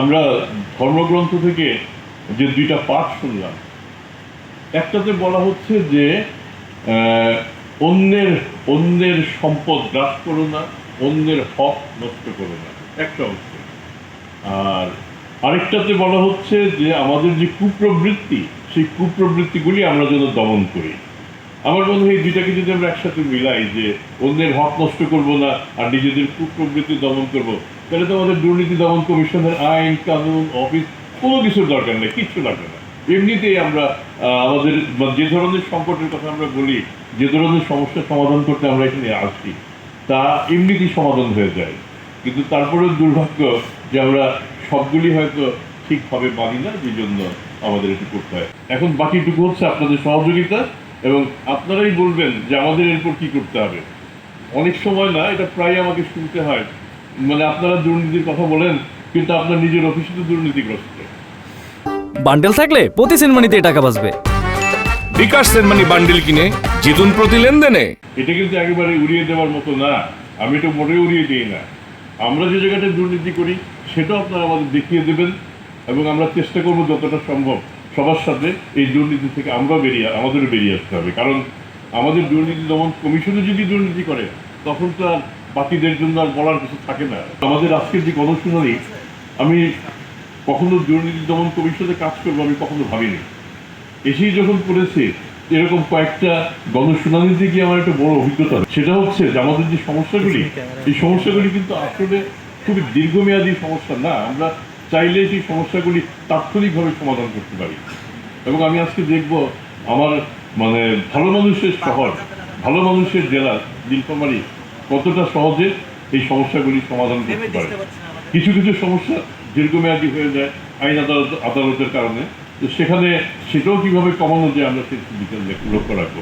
আমরা ধর্মগ্রন্থ থেকে যে দুইটা পাঠ শুনলাম, একটাতে বলা হচ্ছে যে অন্যের অন্যের সম্পদ গ্রাস করো না, অন্যের হক নষ্ট করো না, একটা হচ্ছে আর আরেকটাতে বলা হচ্ছে যে, আমাদের যে কুপ্রবৃত্তি, সেই কুপ্রবৃত্তিগুলি আমরা যেন দমন করি। আমার মনে হয় দুইটাকে যদি আমরা একসাথে মিলাই যে অন্যের হক নষ্ট করব না আর নিজেদের কুপ্রবৃত্তি দমন করব। তাহলে তো আমাদের দুর্নীতি দমন কমিশনের আইন, কানুন, অফিস কোনো কিছুর দরকার নেই, কিচ্ছু লাগবে না। এমনিতেই আমরা আমাদের যে ধরনের সংকটের কথা আমরা বলি, যে ধরনের সমস্যার সমাধান করতে আমরা এখানে আসি, তা এমনিতেই সমাধান হয়ে যায়। কিন্তু তারপরেও দুর্ভাগ্য যে আমরা সবগুলি হয়তো ঠিকভাবে মানি না যে জন্য আমাদের এটি করতে হয়। এখন বাকিটুকু হচ্ছে আপনাদের সহযোগিতা। এবং আপনারাই বলবেন যে আমাদের এরপর কি করতে হবে। অনেক সময় না এটা প্রায় আমাকে শুনতে হয়। মানে আপনারা দুর্নীতির কথা বলেন কিন্তু আপনার নিজের অফিসে তো দুর্নীতিগ্রস্ত। বান্ডেল থাকলে প্রতি সিনেমানিতে টাকা বাঁচবে। বিকাশ সেনমানি বান্ডেল কিনে জিতুন প্রতি লেনদেনে। এটা কিন্তু একেবারে উড়িয়ে দেওয়ার মতো না। আমি এটা মোটেই উড়িয়ে দিই না। আমরা যে জায়গাটায় দুর্নীতি করি সেটাও আপনারা আমাদের দেখিয়ে দেবেন এবং আমরা চেষ্টা করব যতটা সম্ভব সবার সাথে এই দুর্নীতি থেকে আমরা বেরিয়ে, আমাদেরও বেরিয়ে আসতে হবে। কারণ আমাদের দুর্নীতি দমন কমিশনে যদি দুর্নীতি করে, তখন তো আর বাকিদের জন্য আর বলার কিছু থাকে না। আমাদের আজকের যে গণশুনানি, আমি কখনো দুর্নীতি দমন কমিশনে কাজ করব আমি কখনো ভাবিনি। এসেই যখন করেছে এরকম কয়েকটা গণশুনানিতে গিয়ে আমার একটা বড় অভিজ্ঞতা সেটা হচ্ছে যে আমাদের যে সমস্যাগুলি, এই সমস্যাগুলি কিন্তু আসলে খুবই দীর্ঘমেয়াদী সমস্যা না। আমরা চাইলে সেই সমস্যাগুলি তাৎক্ষণিকভাবে সমাধান করতে পারি। এবং আমি আজকে দেখব আমার মানে ভালো মানুষের শহর ভালো মানুষের জেলা নীলফামারী কতটা সহজে এই সমস্যাগুলি সমাধান করতে পারে। কিছু কিছু সমস্যা দীর্ঘমেয়াদী হয়ে যায় আইন আদালত আদালতের কারণে। তো সেখানে সেটাও কীভাবে কমানো যায় আমরা সেই দিকে লক্ষ্য রাখব।